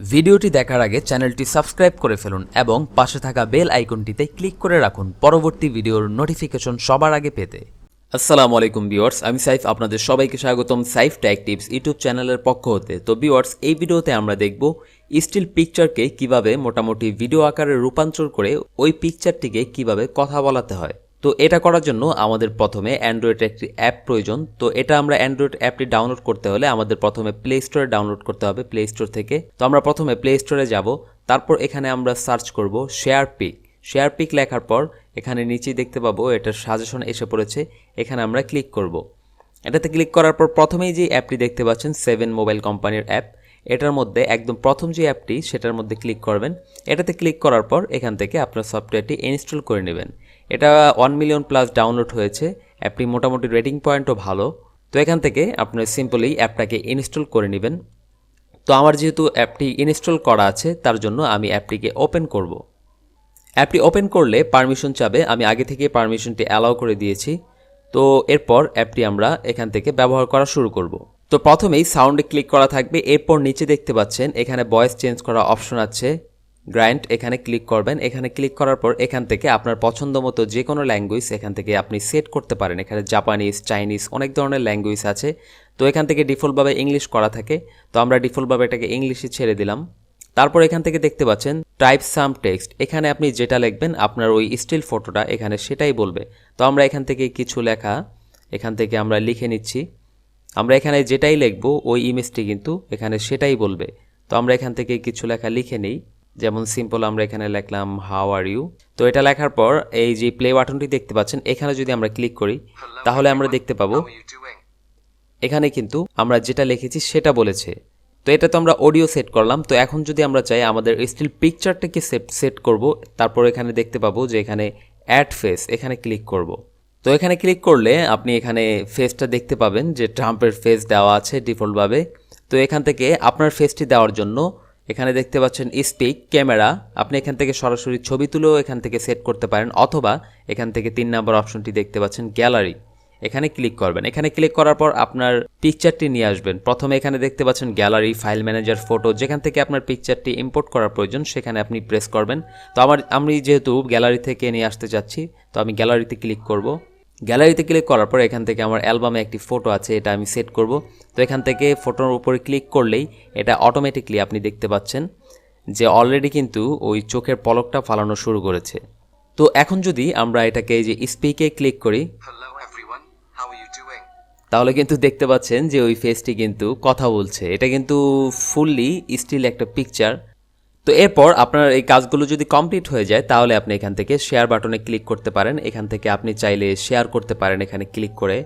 ভিডিওটি দেখার আগে চ্যানেলটি সাবস্ক্রাইব করে ফেলুন এবং পাশে থাকা বেল আইকনটিতে ক্লিক করে রাখুন। পরবর্তী ভিডিওর নোটিফিকেশন সবার আগে পেতে। আসসালামু আলাইকুম ভিউয়ার্স, আমি সাইফ। আপনাদের সবাইকে স্বাগতম সাইফ ট্যাক টিপস ইউটিউব চ্যানেলের পক্ষ হতে। তো ভিউয়ার্স, এই ভিডিওতে আমরা দেখব স্টিল পিকচারকে কীভাবে মোটামুটি ভিডিও আকারে রূপান্তর করে ওই পিকচারটিকে কীভাবে কথা বলাতে হয়। তো এটা করার জন্য আমাদের প্রথমে অ্যান্ড্রয়েড একটি অ্যাপ প্রয়োজন। তো এটা আমরা অ্যান্ড্রয়েড অ্যাপটি ডাউনলোড করতে হলে আমাদের প্রথমে প্লে স্টোরে ডাউনলোড করতে হবে প্লে স্টোর থেকে। তো আমরা প্রথমে প্লে স্টোরে যাব, তারপর এখানে আমরা সার্চ করব শেয়ার পিক শেয়ার পিক লেখার পর এখানে নিচেই দেখতে পাবো এটার সাজেশন এসে পড়েছে, এখানে আমরা ক্লিক করব। এটাতে ক্লিক করার পর প্রথমেই যে অ্যাপটি দেখতে পাচ্ছেন সেভেন মোবাইল কোম্পানির অ্যাপ এটার মধ্যে একদম প্রথম যে অ্যাপটি সেটার মধ্যে ক্লিক করবেন। এটাতে ক্লিক করার পর এখান থেকে আপনার সফটওয়্যারটি ইনস্টল করে নেবেন। এটা ওয়ান মিলিয়ন প্লাস ডাউনলোড হয়েছে। অ্যাপটি মোটামুটি রেটিং পয়েন্টও ভালো। তো এখান থেকে আপনি সিম্পলি অ্যাপটাকে ইনস্টল করে নেবেন। তো আমার যেহেতু অ্যাপটি ইনস্টল করা আছে, তার জন্য আমি অ্যাপটিকে ওপেন করব। অ্যাপটি ওপেন করলে পারমিশন চাবে। আমি আগে থেকে পারমিশনটি অ্যালাউ করে দিয়েছি। তো এরপর অ্যাপটি আমরা এখান থেকে ব্যবহার করা শুরু করব। তো প্রথমেই সাউন্ডে ক্লিক করা থাকবে। এরপর নিচে দেখতে পাচ্ছেন, এখানে ভয়েস চেঞ্জ করা অপশন আছে। গ্রাইন্ড এখানে ক্লিক করবেন। এখানে ক্লিক করার পর এখান থেকে আপনার পছন্দ মতো যে কোনো ল্যাঙ্গুয়েজ এখান থেকে আপনি সেট করতে পারেন। এখানে জাপানিজ চাইনিজ অনেক ধরনের ল্যাঙ্গুয়েজ আছে। তো এখান থেকে ডিফল্টভাবে ইংলিশ করা থাকে। তো আমরা ডিফল্টভাবে এটাকে ইংলিশে ছেড়ে দিলাম। তারপর এখান থেকে দেখতে পাচ্ছেন টাইপ সাম টেক্সট এখানে আপনি যেটা লিখবেন, আপনার ওই স্টিল ফটোটা এখানে সেটাই বলবে। তো আমরা এখান থেকে কিছু লেখা এখান থেকে আমরা লিখে নিচ্ছি। আমরা এখানে যেটাই লিখব, ওই ইমেজটি কিন্তু এখানে সেটাই বলবে। তো আমরা এখান থেকে কিছু লেখা লিখে নিই। যেমন সিম্পল আমরা এখানে লিখলাম হাউ আর ইউ তো এটা লেখার পর এই যে প্লে বাটনটি দেখতে পাচ্ছেন, এখানে যদি আমরা ক্লিক করি, তাহলে আমরা দেখতে পাবো এখানে কিন্তু আমরা যেটা লিখেছি সেটা বলেছে। তো এটা তো আমরা অডিও সেট করলাম, তো এখন যদি আমরা চাই আমাদের স্টিল পিকচারটাকে সেট সেট করব, তারপর এখানে দেখতে পাবো যে এখানে অ্যাড ফেস এখানে ক্লিক করব। তো এখানে ক্লিক করলে আপনি এখানে ফেসটা দেখতে পাবেন যে ট্রাম্পের ফেস দেওয়া আছে ডিফল্টভাবে তো এখান থেকে আপনার ফেসটি দেওয়ার জন্য এখানে দেখতে পাচ্ছেন স্পিক ক্যামেরা। আপনি এখান থেকে সরাসরি ছবি তুলেও এখান থেকে সেট করতে পারেন, অথবা এখান থেকে তিন নম্বর অপশনটি দেখতে পাচ্ছেন গ্যালারি। এখানে ক্লিক করবেন। এখানে ক্লিক করার পর আপনার পিকচারটি নিয়ে আসবেন। প্রথমে এখানে দেখতে পাচ্ছেন গ্যালারি, ফাইল ম্যানেজার, ফটো, যেখান থেকে আপনার পিকচারটি ইম্পোর্ট করার প্রয়োজন, সেখানে আপনি প্রেস করবেন। তো আমার, আমি যেহেতু গ্যালারি থেকে নিয়ে আসতে চাচ্ছি, তো আমি গ্যালারিতে ক্লিক করব। গ্যালারিতে ক্লিক করার পর এখান থেকে আমার অ্যালবামে একটি ফটো আছে এটা আমি সেট করব। তো এখান থেকে ফটোর উপরে ক্লিক করলেই এটা অটোমেটিকলি আপনি দেখতে পাচ্ছেন যে অলরেডি কিন্তু ওই চোখের পলকটা ফালানো শুরু করেছে। তো এখন যদি আমরা এটাকে এই যে স্পিকে ক্লিক করি? তাহলে কিন্তু দেখতে পাচ্ছেন যে ওই ফেসটি কিন্তু কথা বলছে। এটা কিন্তু ফুললি স্টিল একটা পিকচার তো এরপর আপনার এই কাজগুলো যদি কমপ্লিট হয়ে যায়, তাহলে আপনি এখান থেকে শেয়ার বাটনে ক্লিক করতে পারেন। এখান থেকে আপনি চাইলে শেয়ার করতে পারেন এখানে ক্লিক করে।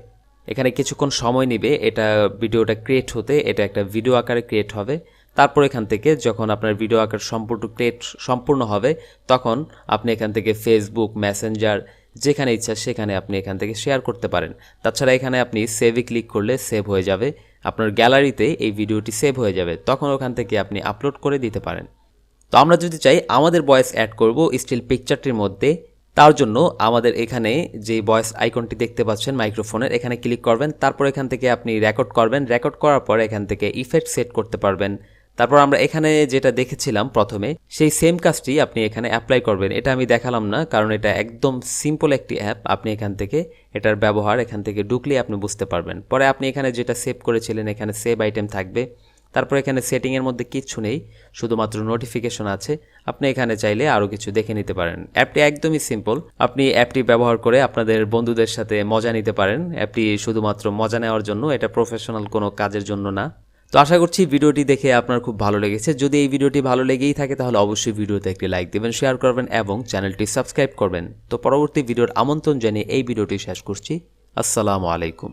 এখানে কিছুক্ষণ সময় নেবে, এটা ভিডিওটা ক্রিয়েট হতে, এটা একটা ভিডিও আকারে ক্রিয়েট হবে। তারপর এখান থেকে যখন আপনার ভিডিও আকার সম্পূর্ণ ক্রিয়েট সম্পূর্ণ হবে, তখন আপনি এখান থেকে ফেসবুক মেসেঞ্জার যেখানে ইচ্ছা সেখানে আপনি এখান থেকে শেয়ার করতে পারেন। তাছাড়া এখানে আপনি সেভে ক্লিক করলে সেভ হয়ে যাবে। আপনার গ্যালারিতে এই ভিডিওটি সেভ হয়ে যাবে। তখন ওখান থেকে আপনি আপলোড করে দিতে পারেন। তো আমরা যদি চাই আমাদের ভয়েস অ্যাড করব স্টিল পিকচারটির মধ্যে, তার জন্য আমাদের এখানে যে ভয়েস আইকনটি দেখতে পাচ্ছেন মাইক্রোফোনের, এখানে ক্লিক করবেন, তারপর এখান থেকে আপনি রেকর্ড করবেন, রেকর্ড করার পর এখান থেকে ইফেক্ট সেট করতে পারবেন। তারপর আমরা এখানে যেটা দেখেছিলাম প্রথমে, সেই সেম কাজটি আপনি এখানে অ্যাপ্লাই করবেন। এটা আমি দেখালাম না, কারণ এটা একদম সিম্পল একটি অ্যাপ, আপনি এখান থেকে এটার ব্যবহার এখান থেকে ঢুকলে আপনি বুঝতে পারবেন। পরে আপনি এখানে যেটা সেভ করেছিলেন, এখানে সেভ আইটেম থাকবে। তারপর এখানে সেটিংয়ের মধ্যে কিচ্ছু নেই, শুধুমাত্র নোটিফিকেশন আছে। আপনি এখানে চাইলে আরও কিছু দেখে নিতে পারেন। অ্যাপটি একদমই সিম্পল আপনি অ্যাপটি ব্যবহার করে আপনাদের বন্ধুদের সাথে মজা নিতে পারেন। অ্যাপটি শুধুমাত্র মজা নেওয়ার জন্য, এটা প্রফেশনাল কোনো কাজের জন্য না। তো আশা করছি ভিডিওটি দেখে আপনার খুব ভালো লেগেছে। যদি এই ভিডিওটি ভালো লেগেই থাকে, তাহলে অবশ্যই ভিডিওতে একটি লাইক দেবেন শেয়ার করবেন এবং চ্যানেলটি সাবস্ক্রাইব করবেন। তো পরবর্তী ভিডিওর আমন্ত্রণ জানিয়ে এই ভিডিওটি শেষ করছি। আসসালামু আলাইকুম।